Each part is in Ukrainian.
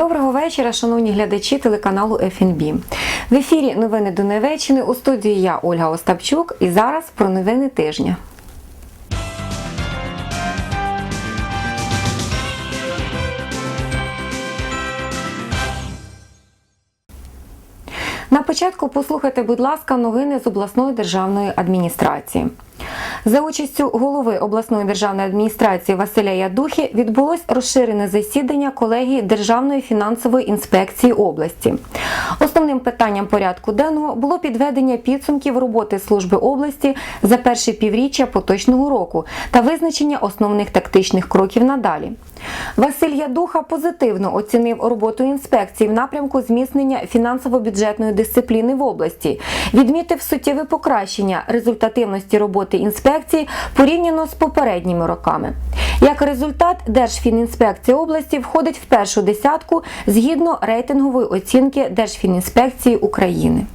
Доброго вечора, шановні глядачі телеканалу ФНБ. В ефірі новини Донеччини у студії я Ольга Остапчук і зараз про новини тижня. На початку послухайте, будь ласка, новини з обласної державної адміністрації. За участю голови обласної державної адміністрації Василя Ядухи відбулось розширене засідання колегії Державної фінансової інспекції області. Основним питанням порядку денного було підведення підсумків роботи служби області за перше півріччя поточного року та визначення основних тактичних кроків надалі. Василь Ядуха позитивно оцінив роботу інспекції в напрямку зміцнення фінансово-бюджетної дисципліни в області, відмітив суттєве покращення результативності роботи інспекції порівняно з попередніми роками. Як результат, Держфінінспекція області входить в першу десятку згідно рейтингової оцінки Держфінінспекції України.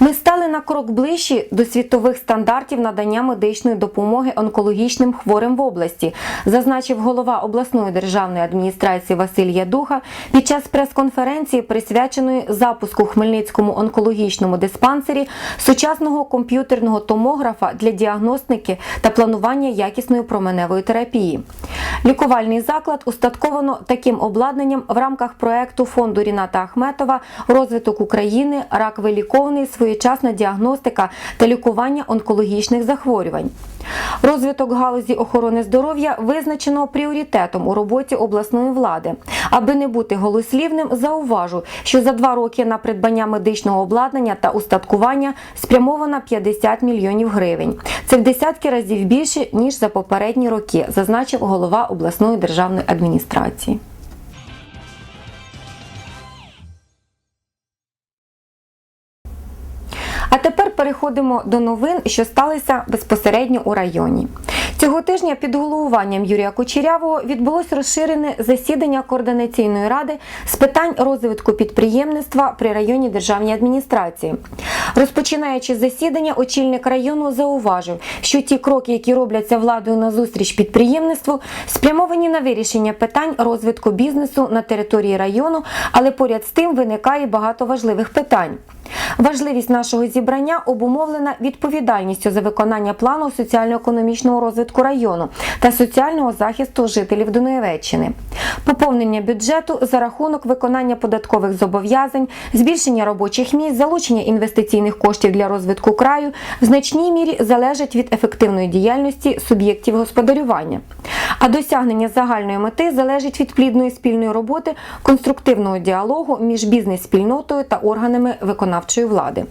Ми стали на крок ближчі до світових стандартів надання медичної допомоги онкологічним хворим в області, зазначив голова обласної державної адміністрації Василь Ядуха під час прес-конференції, присвяченої запуску в Хмельницькому онкологічному диспансері сучасного комп'ютерного томографа для діагностики та планування якісної променевої терапії. Лікувальний заклад устатковано таким обладнанням в рамках проекту фонду Ріната Ахметова Розвиток України, рак вилікований, своєчасна діагностика та лікування онкологічних захворювань. Розвиток галузі охорони здоров'я визначено пріоритетом у роботі обласної влади. Аби не бути голослівним, зауважу, що за два роки на придбання медичного обладнання та устаткування спрямовано 50 мільйонів гривень. Це в десятки разів більше ніж за попередні роки, зазначив голова обласної державної адміністрації. А тепер переходимо до новин, що сталися безпосередньо у районі. Цього тижня під головуванням Юрія Кучерявого відбулось розширене засідання координаційної ради з питань розвитку підприємництва при районній державній адміністрації. Розпочинаючи засідання, очільник району зауважив, що ті кроки, які робляться владою на зустріч підприємництву, спрямовані на вирішення питань розвитку бізнесу на території району, але поряд з тим виникає багато важливих питань. Важливість нашого зібрання обумовлена відповідальністю за виконання плану соціально-економічного розвитку району та соціального захисту жителів Дунаєвеччини, поповнення бюджету за рахунок виконання податкових зобов'язань, збільшення робочих місць, залучення інвестиційних коштів для розвитку краю в значній мірі залежить від ефективної діяльності суб'єктів господарювання. А досягнення загальної мети залежить від плідної спільної роботи, конструктивного діалогу між бізнес-спільнотою та органами виконавчої влади.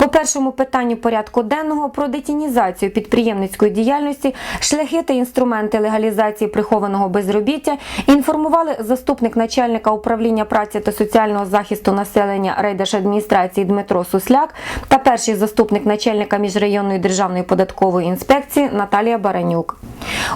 По першому питанню порядку денного про детінізацію підприємницької діяльності, шляхи та інструменти легалізації прихованого безробіття інформували заступник начальника управління праці та соціального захисту населення райдержадміністрації Дмитро Сусляк та перший заступник начальника міжрайонної державної податкової інспекції Наталія Баранюк.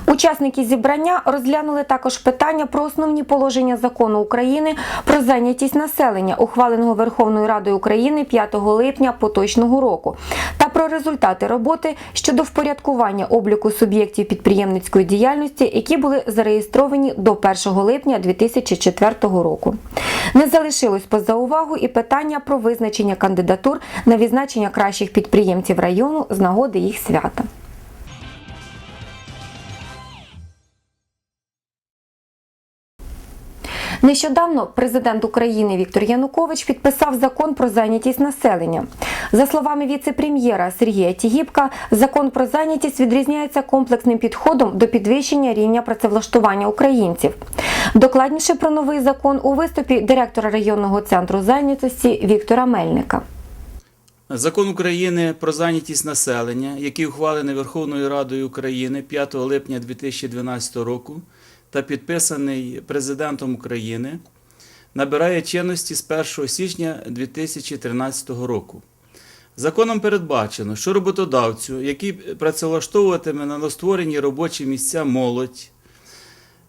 Учасники зібрання розглянули також питання про основні положення закону України про зайнятість населення, ухваленого Верховною Радою України 5 липня поточного року, та про результати роботи щодо впорядкування обліку суб'єктів підприємницької діяльності, які були зареєстровані до 1 липня 2004 року. Не залишилось поза увагу і питання про визначення кандидатур на відзначення кращих підприємців району з нагоди їх свята. Нещодавно президент України Віктор Янукович підписав закон про зайнятість населення. За словами віце-прем'єра Сергія Тігіпка, закон про зайнятість відрізняється комплексним підходом до підвищення рівня працевлаштування українців. Докладніше про новий закон у виступі директора районного центру зайнятості Віктора Мельника. Закон України про зайнятість населення, який ухвалений Верховною Радою України 5 липня 2012 року та підписаний Президентом України, набирає чинності з 1 січня 2013 року. Законом передбачено, що роботодавцю, який працевлаштовуватиме на створені робочі місця молодь,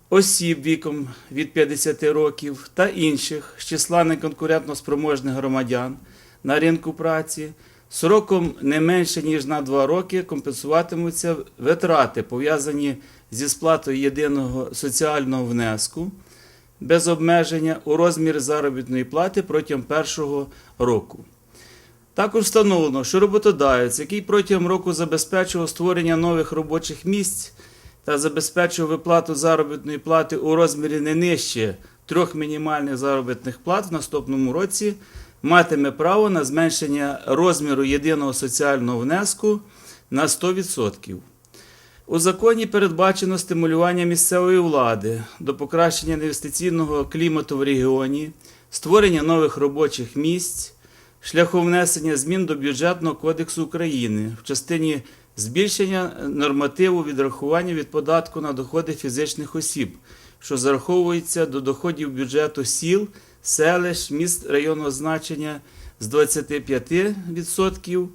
осіб віком від 50 років та інших з числа неконкурентно спроможних громадян на ринку праці, Сроком не менше ніж на 2 роки компенсуватимуться витрати, пов'язані зі сплатою єдиного соціального внеску без обмеження у розмірі заробітної плати протягом першого року. Також встановлено, що роботодавець, який протягом року забезпечував створення нових робочих місць та забезпечував виплату заробітної плати у розмірі не нижче трьох мінімальних заробітних плат в наступному році, матиме право на зменшення розміру єдиного соціального внеску на 100%. У законі передбачено стимулювання місцевої влади до покращення інвестиційного клімату в регіоні, створення нових робочих місць, шляхом внесення змін до бюджетного кодексу України в частині збільшення нормативу відрахування від податку на доходи фізичних осіб, що зараховується до доходів бюджету сіл, селищ, міст районного значення з 25%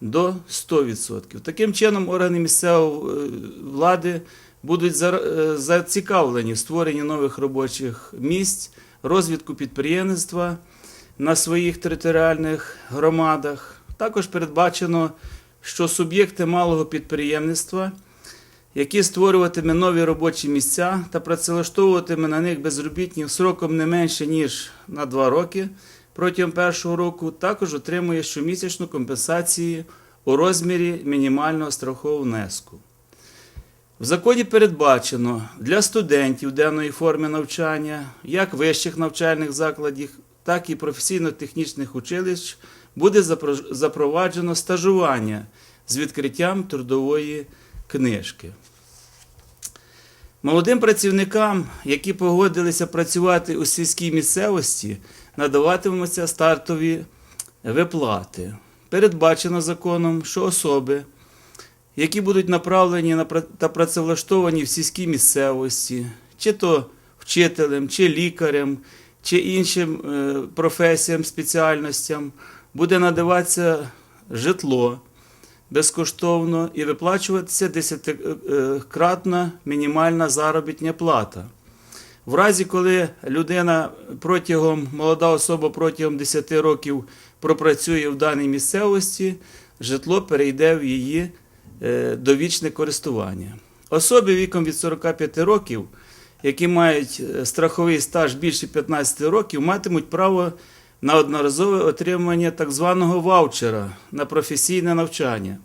до 100%. Таким чином, органи місцевої е, влади будуть е, зацікавлені в створенні нових робочих місць, розвитку підприємництва на своїх територіальних громадах. Також передбачено, що суб'єкти малого підприємництва, які створюватиме нові робочі місця та працевлаштовуватиме на них безробітних сроком не менше ніж на 2 роки протягом першого року, також отримує щомісячну компенсацію у розмірі мінімального страхового внеску. В законі передбачено для студентів денної форми навчання, як вищих навчальних закладів, так і професійно-технічних училищ буде запроваджено стажування з відкриттям трудової книжки. Молодим працівникам, які погодилися працювати у сільській місцевості, надаватимуться стартові виплати. Передбачено законом, що особи, які будуть направлені на пра- та працевлаштовані в сільській місцевості, чи то вчителем, чи лікарем, чи іншим е, професіям, спеціальностям, буде надаватися житло безкоштовно і виплачуватися десятикратна мінімальна заробітня плата. В разі, коли людина протягом, молода особа протягом 10 років пропрацює в даній місцевості, житло перейде в її е, довічне користування. Особи віком від 45 років, які мають е, страховий стаж більше 15 років, матимуть право на одноразове отримання так званого ваучера на професійне навчання.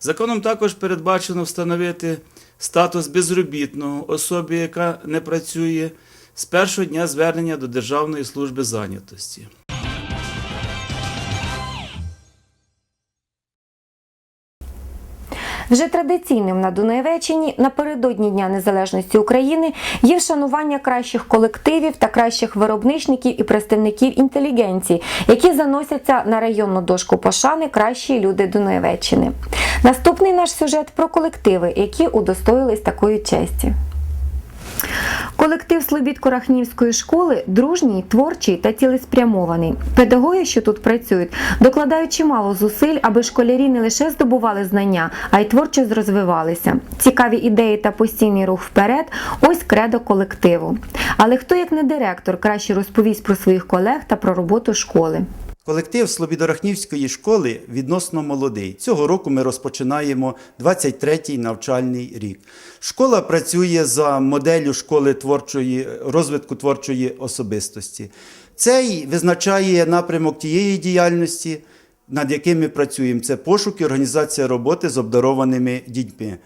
Законом також передбачено встановити статус безробітного особі, яка не працює, з першого дня звернення до Державної служби зайнятості. Вже традиційним на Дунаєвеччині напередодні Дня Незалежності України є вшанування кращих колективів та кращих виробничників і представників інтелігенції, які заносяться на районну дошку пошани кращі люди Дунаєвеччини. Наступний наш сюжет про колективи, які удостоїлись такої честі. Колектив Слобідко-Рахнівської школи дружній, творчий та цілеспрямований. Педагоги, що тут працюють, докладають чимало зусиль, аби школярі не лише здобували знання, а й творчо розвивалися. Цікаві ідеї та постійний рух вперед ось кредо колективу. Але хто, як не директор, краще розповість про своїх колег та про роботу школи. Колектив Слобідорахнівської школи відносно молодий. Цього року ми розпочинаємо 23-й навчальний рік. Школа працює за моделлю школи творчої, розвитку творчої особистості. Цей визначає напрямок тієї діяльності, над яким ми працюємо. Це пошук і організація роботи з обдарованими дітьми.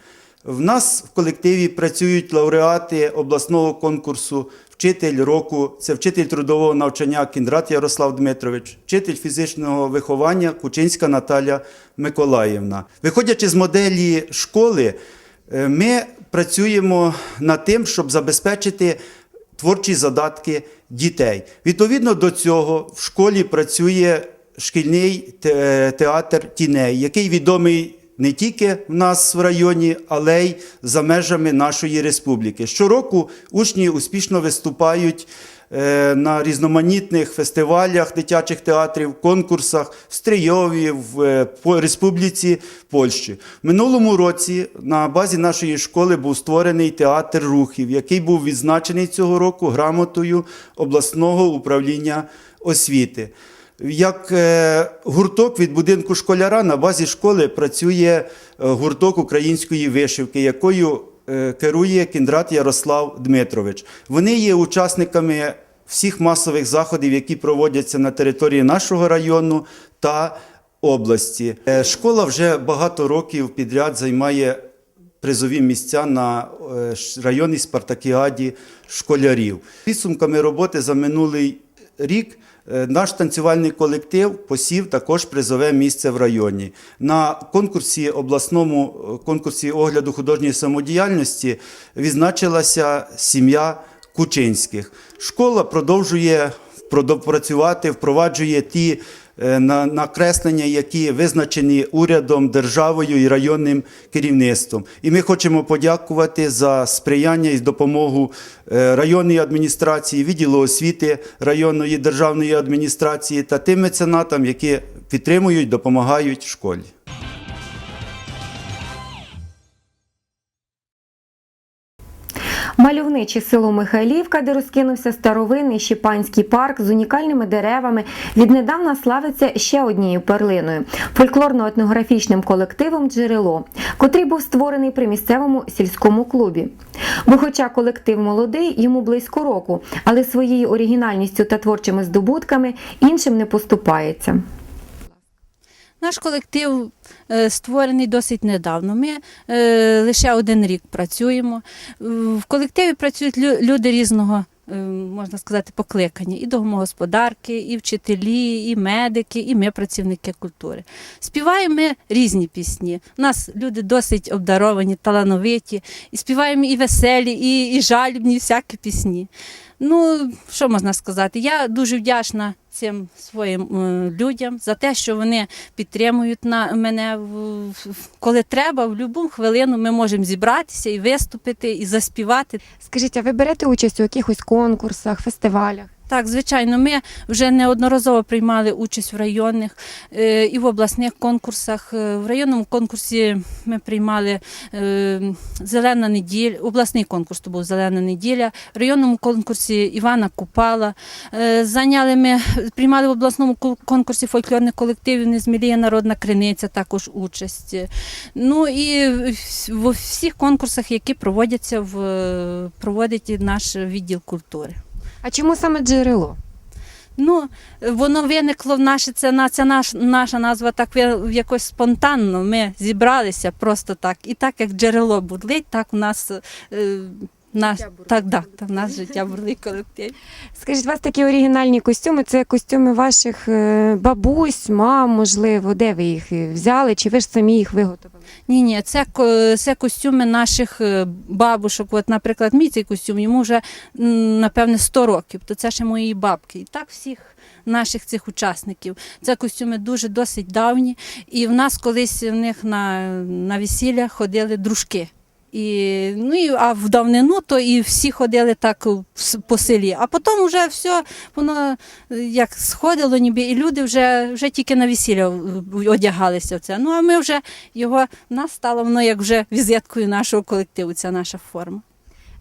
В нас в колективі працюють лауреати обласного конкурсу Вчитель року, це вчитель трудового навчання Кіндрат Ярослав Дмитрович, вчитель фізичного виховання Кучинська Наталя Миколаївна. Виходячи з моделі школи, е, ми працюємо над тим, щоб забезпечити творчі задатки дітей. Відповідно до цього в школі працює шкільний театр тіней, який відомий не тільки в нас в районі, але й за межами нашої республіки. Щороку учні успішно виступають на різноманітних фестивалях дитячих театрів, конкурсах в Стрийові, в е, Республіці Польщі. Минулому році на базі нашої школи був створений театр рухів, який був відзначений цього року грамотою обласного управління освіти. Як е, гурток від будинку школяра на базі школи працює е, гурток української вишивки, якою е, керує Кіндрат Ярослав Дмитрович. Вони є учасниками всіх масових заходів, які проводяться на території нашого району та області. Е, Школа вже багато років підряд займає призові місця на е, районній спартакіаді школярів. Підсумками роботи за минулий рік е, наш танцювальний колектив посів також призове місце в районі. На конкурсі обласному конкурсі огляду художньої самодіяльності відзначилася сім'я Кучинських. Школа продовжує працювати, впроваджує ті е, накреслення, які визначені урядом, державою і районним керівництвом. І ми хочемо подякувати за сприяння і допомогу е, районної адміністрації, відділу освіти районної державної адміністрації та тим меценатам, які підтримують, допомагають школі. Мальовниче село Михайлівка, де розкинувся старовинний Щепанський парк з унікальними деревами, віднедавна славиться ще однією перлиною фольклорно-етнографічним колективом Джерело, котрий був створений при місцевому сільському клубі. Бо, хоча колектив молодий, йому близько року, але своєю оригінальністю та творчими здобутками іншим не поступається. Наш колектив е, створений досить недавно. Ми е, лише один рік працюємо. В колективі працюють люди різного. е, Можна сказати, покликання і домогосподарки, і вчителі, і медики, і ми працівники культури. Співаємо ми різні пісні. У нас люди досить обдаровані, талановиті, і співаємо і веселі, і, і жалібні, всякі пісні. Ну, що можна сказати? Я дуже вдячна цим своїм е, людям за те, що вони підтримують на мене коли треба, в будь-яку хвилину ми можемо зібратися і виступити, і заспівати. Скажіть, а ви берете участь у якихось конкурсах, фестивалях? Так, звичайно, ми вже неодноразово приймали участь в районних е, і в обласних конкурсах. Е, В районному конкурсі ми приймали е, Зелена неділя, обласний конкурс то був Зелена неділя. В районному конкурсі Івана Купала. Зайняли ми, приймали в обласному ку- конкурсі фольклорних колективів Незмілія Народна Криниця також участь. Ну і в всіх конкурсах, які проводяться в проводить наш відділ культури. А чому саме джерело? Ну, воно виникло в наші, це, це наш, наша назва так якось спонтанно. Ми зібралися просто так. І так як джерело будлить, так у нас. Е, наш, так, так, так, в нас життя бурлить колектив. Скажіть, у вас такі оригінальні костюми? Це костюми ваших е, бабусь, мам, можливо, де ви їх е, взяли, чи ви ж самі їх виготовили? Ні, ні, це, ко- це костюми наших е, бабушок. От, наприклад, мій цей костюм, йому вже напевне 100 років, то це ще моєї бабки. І так всіх наших цих учасників. Це костюми дуже досить давні. І в нас колись в них на, на весілля ходили дружки. І, ну, і, а в давнину то і всі ходили так по селі. А потім вже все воно е, як сходило, ніби і люди вже, вже тільки на весілля одягалися в це. Ну а ми вже його нас стало воно як вже візиткою нашого колективу, ця наша форма.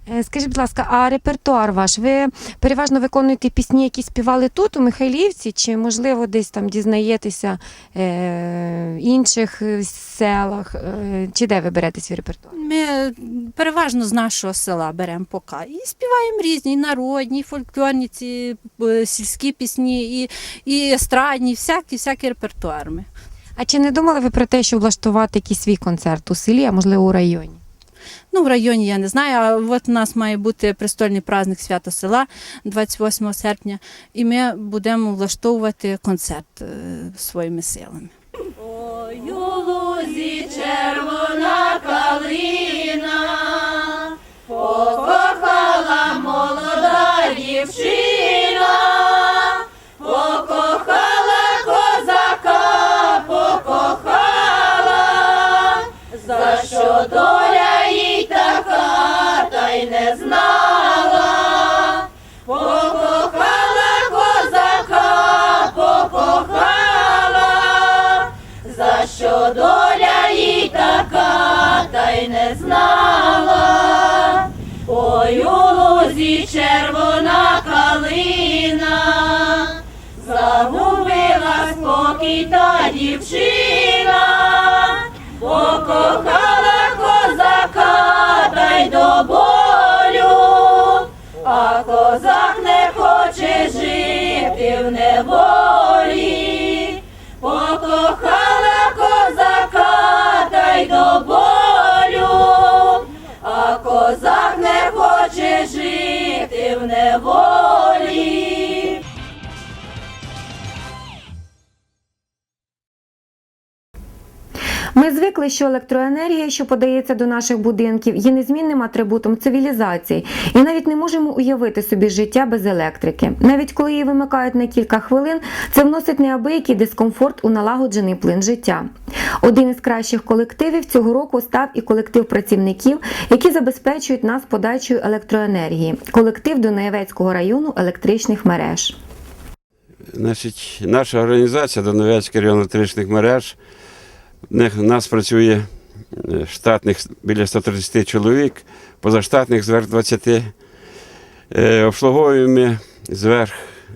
Е, Скажіть, будь ласка, а репертуар ваш? Ви переважно виконуєте пісні, які співали тут, у Михайлівці, чи можливо десь там дізнаєтеся е, в інших е, селах? Е, чи де ви берете свій репертуар? Ми переважно з нашого села беремо пока і співаємо різні і народні, і фольклорні ці е, сільські пісні, і, і естрадні, всякі, всякі репертуар. Ми. А чи не думали ви про те, що влаштувати якийсь свій концерт у селі, а можливо у районі? Ну, в районі я не знаю, а от у нас має бути престольний праздник свята села 28 серпня, і ми будемо влаштовувати концерт е, своїми силами. Ой, у лузі червона калина, покохала молода дівчина, покохала козака, покохала, що доля Покохала козака, покохала, за що доля їй така, та й не знала. Ой, у червона калина, загубила спокій та дівчина, покохала козака а козак не хоче жити в неволі, покохала козака та й до болю, а козак не хоче жити в неволі. Звикли, що електроенергія, що подається до наших будинків, є незмінним атрибутом цивілізації, і навіть не можемо уявити собі життя без електрики. Навіть коли її вимикають на кілька хвилин, це вносить неабиякий дискомфорт у налагоджений плин життя. Один із кращих колективів цього року став і колектив працівників, які забезпечують нас подачею електроенергії. Колектив Дунаєвецького району електричних мереж. Значить, наша організація Доновецький район електричних мереж. У нас працює е, штатних біля 130 чоловік, позаштатних зверх 20. Е, Обслуговуємо зверх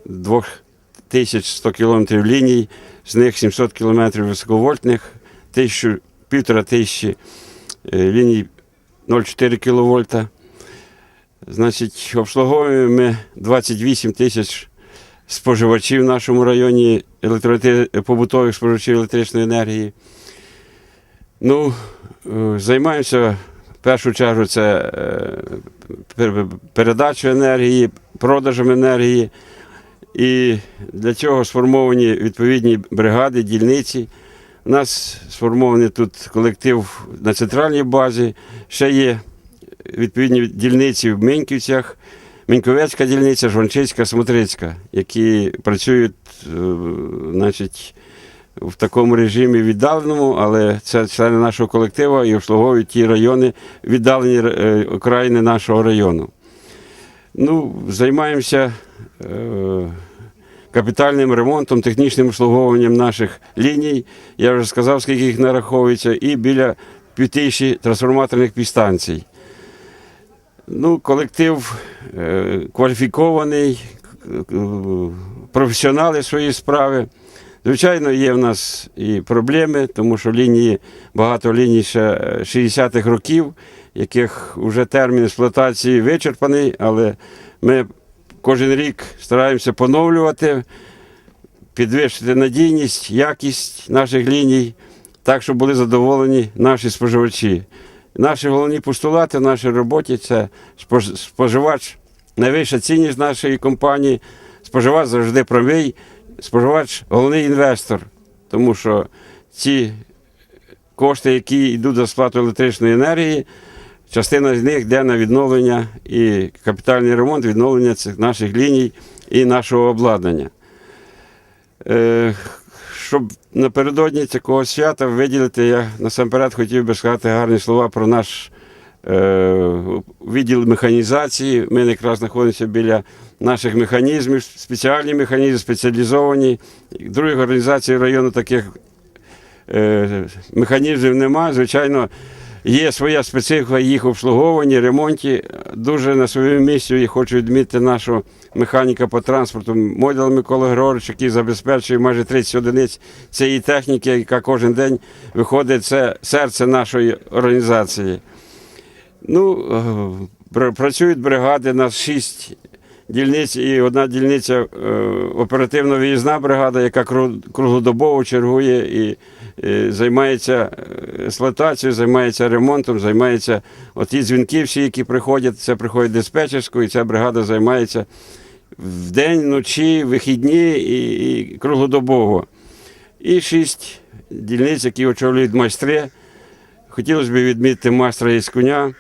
2100 кілометрів ліній, з них 700 кілометрів високовольтних, 1000, півтора тисячі е, ліній 0,4 кВт. Значить, обслуговуємо ми 28 тисяч споживачів в нашому районі побутових споживачів електричної енергії. Ну, е, займаємося в першу чергу це е, передачою енергії, продажем енергії. І для цього сформовані відповідні бригади, дільниці. У нас сформований тут колектив на центральній базі. Ще є відповідні дільниці в Миньківцях, Міньковецька дільниця, Жванчицька, Смотрицька, які працюють е, значить, в такому режимі віддаленому, але це члени нашого колективу і обслуговують ті райони, віддалені е, окраїни нашого району. Ну, займаємося е, капітальним ремонтом, технічним обслуговуванням наших ліній. Я вже сказав, скільки їх нараховується, і біля півтисячі трансформаторних підстанцій. Ну, колектив е, кваліфікований, к- професіонали своєї справи. Звичайно, є в нас і проблеми, тому що лінії, багато ліній ще е, 60-х років, яких вже термін експлуатації вичерпаний, але ми кожен рік стараємося поновлювати, підвищити надійність, якість наших ліній, так, щоб були задоволені наші споживачі. Наші головні постулати в нашій роботі це спож- споживач найвища цінність нашої компанії, споживач завжди правий, споживач головний інвестор, тому що ці кошти, які йдуть за сплату електричної енергії, частина з них йде на відновлення і капітальний ремонт, відновлення цих наших ліній і нашого обладнання. Е, щоб напередодні такого свята виділити, я насамперед хотів би сказати гарні слова про наш е, відділ механізації. Ми якраз знаходимося біля наших механізмів, спеціальні механізми, спеціалізовані. Других організацій району таких е, механізмів немає. Звичайно, є своя специфіка їх обслуговуванні, ремонті. Дуже на своєму місці я хочу відмітити нашого механіка по транспорту Моділ Микола Григорович, який забезпечує майже 30 одиниць цієї техніки, яка кожен день виходить, це серце нашої організації. Ну, е, працюють бригади, нас шість дільниць і одна дільниця е, оперативно-виїзна бригада, яка круглодобово чергує і е, займається е, експлуатацією, займається ремонтом, займається оті дзвінки всі, які приходять, це приходить диспетчерську, і ця бригада займається вдень, вночі, вихідні і, і круглодобово. І шість дільниць, які очолюють майстри. Хотілося б відмітити майстра Яскуня,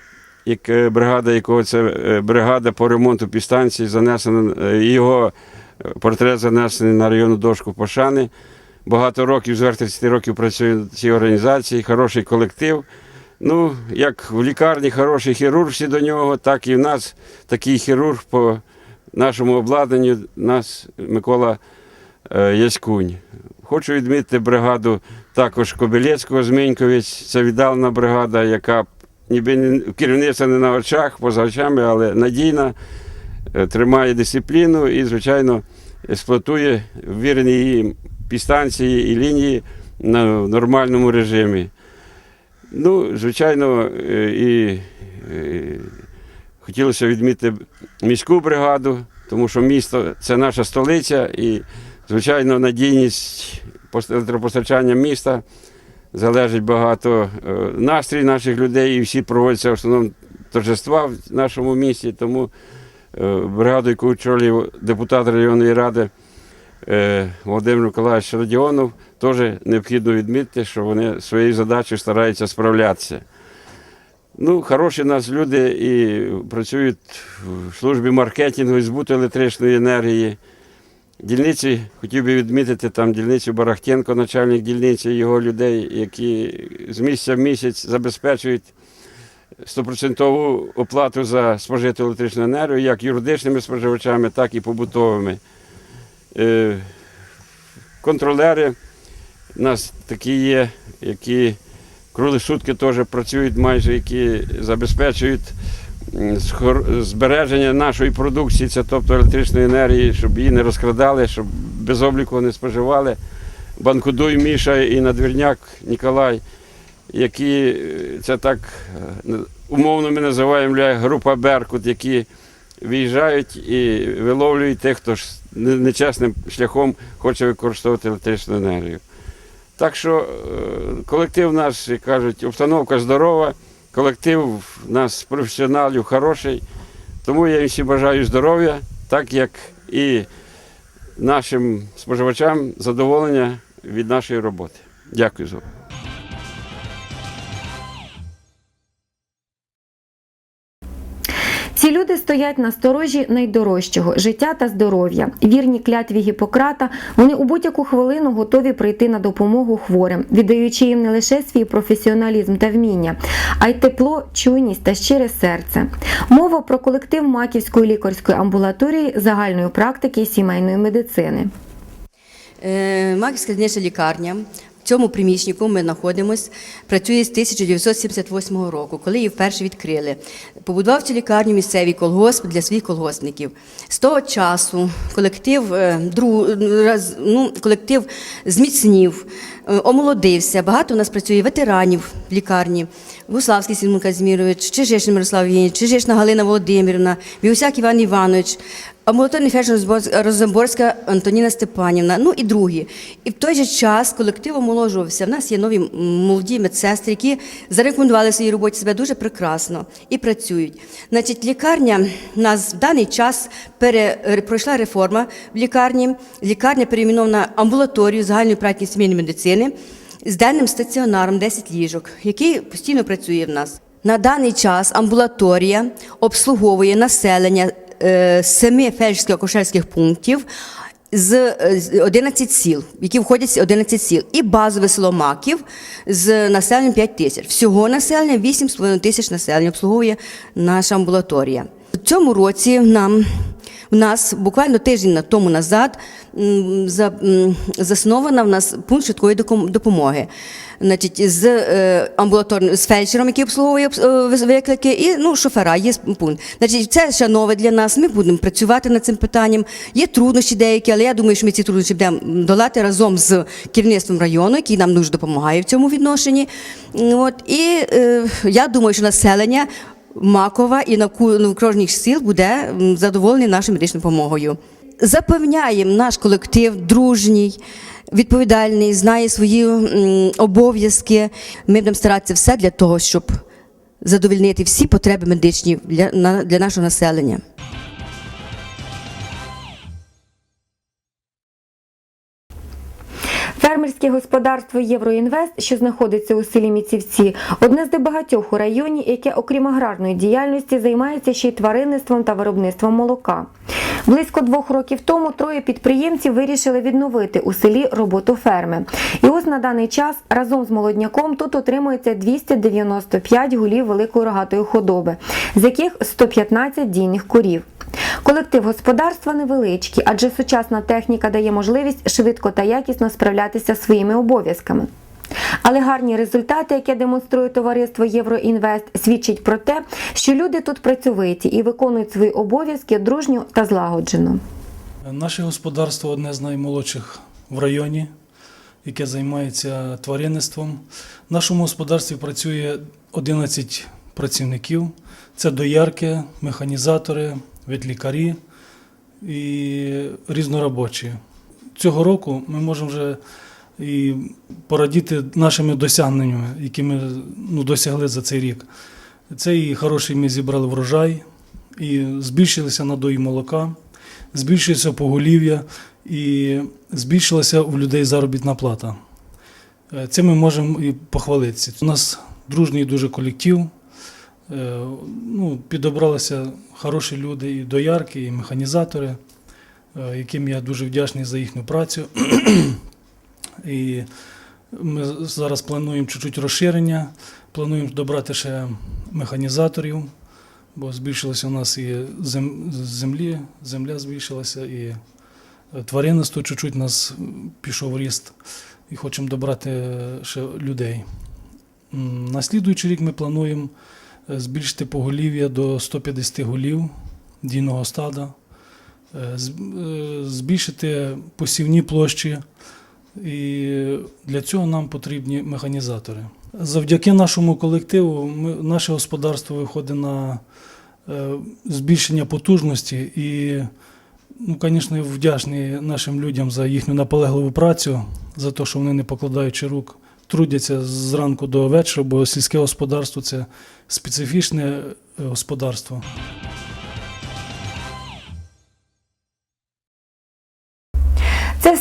як е, бригада, якого це е, бригада по ремонту підстанції, занесена, е, його портрет занесений на районну дошку Пошани. Багато років, зверх 30 років працює в цій організації, хороший колектив. Ну, як в лікарні хороший хірург всі до нього, так і в нас такий хірург по нашому обладнанню, нас Микола Яськунь. Хочу відмітити бригаду також Кобилецького з Меньковець. Це віддалена бригада, яка ніби керівництво не на очах, поза очами, але надійна, е, тримає дисципліну і, звичайно, експлуатує ввірені її підстанції і лінії на нормальному режимі. Ну, звичайно, е, і е, хотілося відмітити міську бригаду, тому що місто це наша столиця, і, звичайно, надійність пос- електропостачання міста залежить багато е, настрій наших людей, і всі проводяться в основному торжества в нашому місті. Тому е, бригаду, яку очолює депутат районної ради е, Володимир Миколаївич Радіонов, теж необхідно відмітити, що вони своєю задачею стараються справлятися. Ну, хороші нас люди і працюють в службі маркетингу і збуту електричної енергії. Дільниці, хотів би відмітити там дільницю Барахтенко, начальник дільниці, його людей, які з місяця в місяць забезпечують стопроцентову оплату за спожиту електричну енергію, як юридичними споживачами, так і побутовими. Е, Контролери у нас такі є, які круглі сутки теж працюють майже, які забезпечують збереження нашої продукції, це тобто електричної енергії, щоб її не розкрадали, щоб без обліку не споживали. Банкудуй Міша і надвірняк Ніколай, які е, це так е, умовно ми називаємо група Беркут, які виїжджають і виловлюють тих, хто нечесним шляхом хоче використовувати електричну енергію. Так що е, колектив наш, як кажуть, обстановка здорова, колектив у нас професіоналів хороший. Тому я їм всім бажаю здоров'я, так як і нашим споживачам задоволення від нашої роботи. Дякую за увагу. Стоять на сторожі найдорожчого життя та здоров'я. Вірні клятві Гіппократа, вони у будь-яку хвилину готові прийти на допомогу хворим, віддаючи їм не лише свій професіоналізм та вміння, а й тепло, чуйність та щире серце. Мова про колектив Маківської лікарської амбулаторії загальної практики сімейної медицини. Е, Маківська клінічна лікарня. Цьому приміщенні, ми знаходимося, працює з 1978 року, коли її вперше відкрили. Побудував цю лікарню місцевий колгосп для своїх колгоспників. З того часу колектив, е, ну, колектив зміцнів, е, омолодився. Багато у нас працює ветеранів в лікарні. Гуславський Сімон Казмірович, Чижишин Мирослав Євгенійович, Чижишна Галина Володимирівна, Вівсяк Іван Іванович, амбулаторний фельдшер Розамборська Антоніна Степанівна, ну і другі. І в той же час колектив омоложувався. В нас є нові молоді медсестри, які зарекомендували в своїй роботі себе дуже прекрасно і працюють. Значить, лікарня у нас в даний час пере, пройшла реформа в лікарні. Лікарня перейменована амбулаторію загальної практики сімейної медицини з денним стаціонаром 10 ліжок, який постійно працює в нас. На даний час амбулаторія обслуговує населення семи фельдшерсько-акушерських пунктів з е, 11 сіл, які входять 11 сіл, і базове село Маків з населенням 5 тисяч. Всього населення 8,5 тисяч населення обслуговує наша амбулаторія. В цьому році нам у нас буквально тиждень на тому назад заснована в нас пункт швидкої допомоги. Значить, з е, амбулаторним з фельдшером, який обслуговує обс- е, виклики, і ну, шофера є пункт. Значить, це ще нове для нас. Ми будемо працювати над цим питанням. Є труднощі деякі, але я думаю, що ми ці труднощі будемо долати разом з керівництвом району, який нам дуже допомагає в цьому відношенні. От і е, я думаю, що населення Макова і навколишніх сіл буде задоволений нашою медичною допомогою. Запевняємо, наш колектив дружній, відповідальний, знає свої обов'язки. Ми будемо старатися все для того, щоб задовольнити всі потреби медичні для, для нашого населення. Фермерське господарство Євроінвест, що знаходиться у селі Міцівці, одне з небагатьох у районі, яке, окрім аграрної діяльності, займається ще й тваринництвом та виробництвом молока. Близько двох років тому троє підприємців вирішили відновити у селі роботу ферми. І ось на даний час разом з молодняком тут отримується 295 голів великої рогатої худоби, з яких 115 дійних корів. Колектив господарства невеличкий, адже сучасна техніка дає можливість швидко та якісно справлятися зі своїми обов'язками. Але гарні результати, які демонструє товариство Євроінвест, свідчать про те, що люди тут працьовиті і виконують свої обов'язки дружньо та злагоджено. Наше господарство одне з наймолодших в районі, яке займається тваринництвом. В нашому господарстві працює 11 працівників. Це доярки, механізатори, ветлікарі і різноробочі. Цього року ми можемо вже і порадіти нашими досягненнями, які ми ну, досягли за цей рік. Це і хороший ми зібрали врожай, і збільшилися надої молока, збільшилося поголів'я і збільшилася у людей заробітна плата. Е, Це ми можемо і похвалитися. У нас дружній дуже колектив. Е, Ну, підобралися хороші люди, і доярки, і механізатори, е, яким я дуже вдячний за їхню працю. І ми зараз плануємо чуть-чуть розширення, плануємо добрати ще механізаторів, бо збільшилося у нас і землі, земля збільшилася, і е, тваринництво чуть-чуть у нас пішов ріст, і хочемо добрати ще людей. На слідуючий рік ми плануємо е, збільшити поголів'я до 150 голів дійного стада, е, е, збільшити посівні площі. І для цього нам потрібні механізатори. Завдяки нашому колективу ми, наше господарство виходить на е, збільшення потужності і, ну, звісно, вдячний нашим людям за їхню наполегливу працю, за те, що вони не покладаючи рук, трудяться зранку до вечора, бо сільське господарство це специфічне е, господарство.